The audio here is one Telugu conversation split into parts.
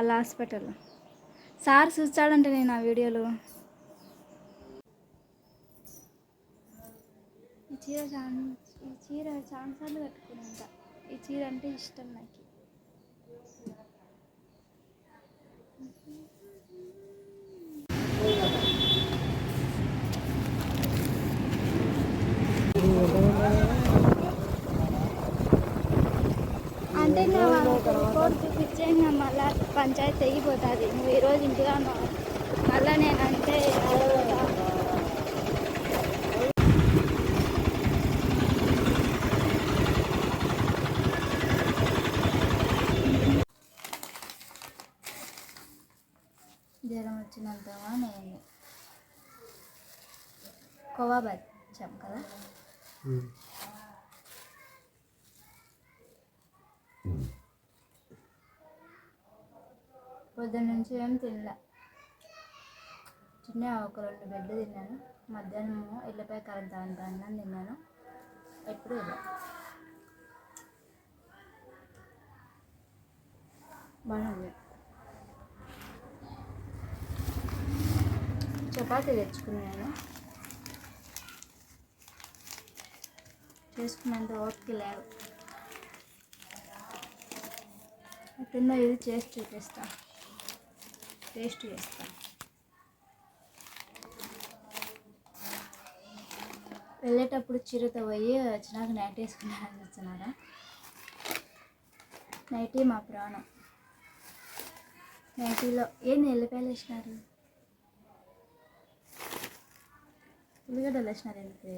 వాళ్ళ హాస్పిటల్. సార్ చూస్తాడంటే నేను ఆ వీడియోలో. ఈ చీర చాలా ఈ చీర చాలాసార్లు కట్టుకున్నాంట ఈ చీర అంటే ఇష్టం నాకు. అంటే నా రిపోర్ట్ చూపించే మళ్ళా పంచాయతీ తెగిపోతుంది. నువ్వు ఈరోజు ఇంటిగా ఉన్నావు మళ్ళా నేనంటే? జ్వరం వచ్చినంతగా నేను కోవా బచ్చాం కదా? పొద్దున్న నుంచి ఏం తినలే. చిన్న ఒక రెండు బెడ్లు తిన్నాను. మధ్యాహ్నం ఎల్లిపాయ కరెంట్ దాంట్లో అన్నం తిన్నాను. ఎప్పుడు ఇలా బాగుంది. చపాతీ తెచ్చుకున్నాను. చేసుకున్నంత ఓపిక లేదు. తిన్న ఇది చేసి చూపిస్తా. టేస్ట్ చేస్తా. వెళ్ళేటప్పుడు చీరతో పోయి వచ్చినాక నైట్ వేసుకున్నాను చూస్తున్నారా? నైటీ మా ప్రాణం. నైటీలో ఏంది ఎల్లిపాయలు వేసినారు? ఉల్లిగడ్డలు వేసినారు ఎందుకు?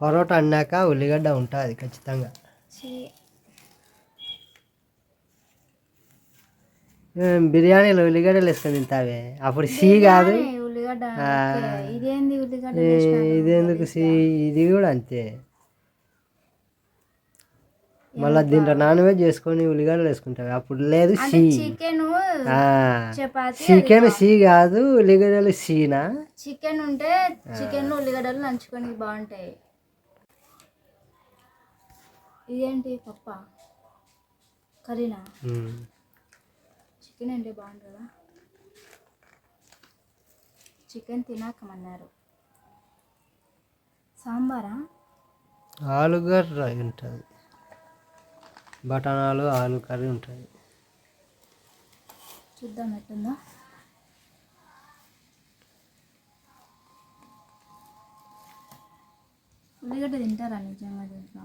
పరోటా అన్నాక ఉల్లిగడ్డ ఉంటుంది ఖచ్చితంగా చీ ఏం బిర్యానీలో ఉల్లిగడ్డలు వేసుకొని తింటావే. అప్పుడు సి కాదు. ఇదెందుకు సి? ఇది కూడా అంతే. మళ్ళీ దీంట్లో నాన్ వెజ్ చేసుకొని ఉల్లిగడ్డలు వేసుకుంటావు. అప్పుడు లేదు సి. చికెన్ సి కాదు ఉల్లిగడ్డలు సీనా? చికెన్ ఉంటే చికెన్ ఉల్లిగడ్డలు నంచుకొని బాగుంటాయి. ఇదేంటి పప్ప? కర్రీనా? చికెన్ అంటే బాగుంటుందా? చికెన్ తినాకమన్నారు. సాంబారా? ఆలుగడ్డ ఉంటుంది. బఠానాలు ఆలు కర్రీ ఉంటుంది. చూద్దాం ఎట్టుందో ఉల్లిగడ్డ తింటారా నిజంగా దీంట్లో?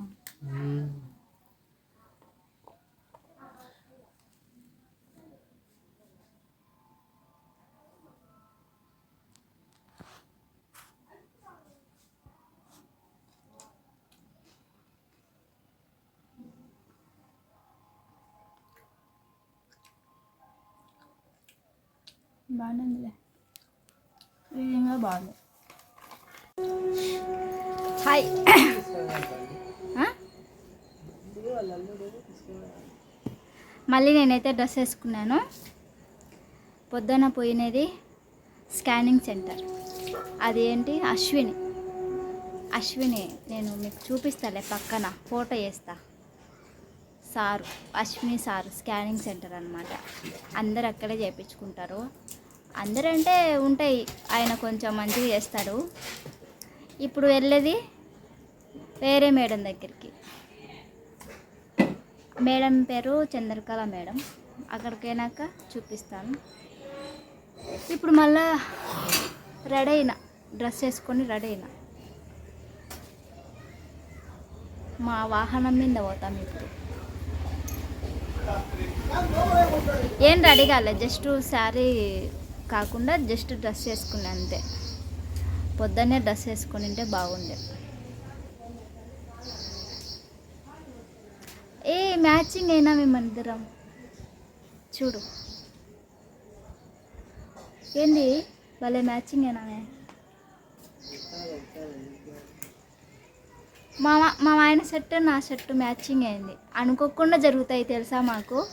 బాగానే ఉందిలే బాగుంది. హాయ్? మళ్ళీ నేనైతే డ్రెస్ వేసుకున్నాను. పొద్దున పోయినది స్కానింగ్ సెంటర్. అది ఏంటి? అశ్విని. అశ్విని నేను మీకు చూపిస్తాలే పక్కన. ఫోటో వేస్తా. Sir Ashwini sir scanning centre అనమాట అందరు అక్కడే చేయించుకుంటారు అందరంటే ఉంటాయి. ఆయన కొంచెం మంచిగా చేస్తాడు. ఇప్పుడు వెళ్ళేది వేరే మేడం దగ్గరికి. మేడం పేరు చంద్రకళ మేడం. అక్కడికి వెళ్ళాక చూపిస్తాను. ఇప్పుడు మళ్ళా రెడీ అయినా. డ్రెస్ వేసుకొని రెడీ అయినా. మా వాహనం మీద పోతాం ఇప్పుడు. ఏం రెడీ కాలే జస్ట్ శారీ కాకుండా జస్ట్ డ్రెస్ వేసుకున్నా అంతే. పొద్దున్నే డ్రెస్ వేసుకుని ఉంటే బాగుండే. ఏ మ్యాచింగ్ అయినా మేమందరం చూడు. ఏంది? భలే మ్యాచింగ్ అయినా మా. మా- మా ఆయన సెట్ నా షర్టు మ్యాచింగ్ అయింది. అనుకోకుండా జరుగుతాయి తెలుసా మాకు?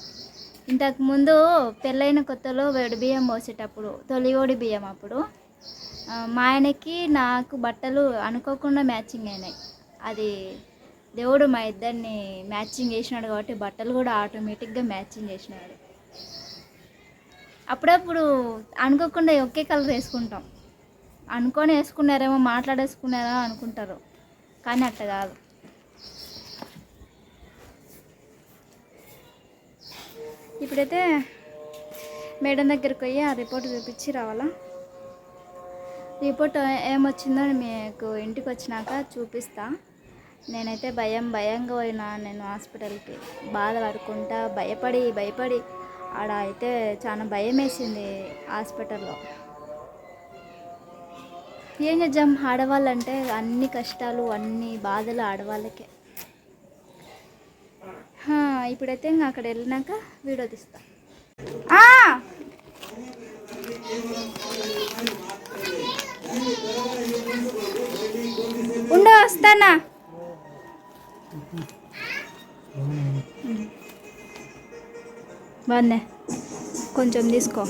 ఇంతకు ముందు పెళ్ళైన కొత్తలో వేడి బియ్యం పోసేటప్పుడు తొలి ఓడి బియ్యం అప్పుడు మా ఆయనకి నాకు బట్టలు అనుకోకుండా మ్యాచింగ్ అయినాయి. అది దేవుడు మా ఇద్దరిని మ్యాచింగ్ చేసినాడు కాబట్టి బట్టలు కూడా ఆటోమేటిక్గా మ్యాచింగ్ చేసినాడు. అప్పుడప్పుడు అనుకోకుండా ఒకే కలర్ వేసుకుంటాం. అనుకొని వేసుకున్నారేమో మాట్లాడేసుకున్నారా అనుకుంటారు. కానీ అట్ట కాదు. ఇప్పుడైతే మేడం దగ్గరికి పోయి ఆ రిపోర్ట్ చూపించి రావాలా? రిపోర్ట్ ఏమొచ్చిందో మీకు ఇంటికి వచ్చినాక చూపిస్తా. నేనైతే భయం భయంగా పోయినా. నేను హాస్పిటల్కి బాధపడుకుంటా భయపడి భయపడి ఆడ అయితే చాలా భయం వేసింది హాస్పిటల్లో. ఏం చేద్దాం? ఆడవాళ్ళంటే అన్ని కష్టాలు అన్ని బాధలు ఆడవాళ్ళకే. ఇప్పుడైతే ఇంకా అక్కడ వెళ్ళినాక వీడియో తీస్తా. ఉండ ఉండు వస్తానా? బాగుందే కొంచెం తీసుకో.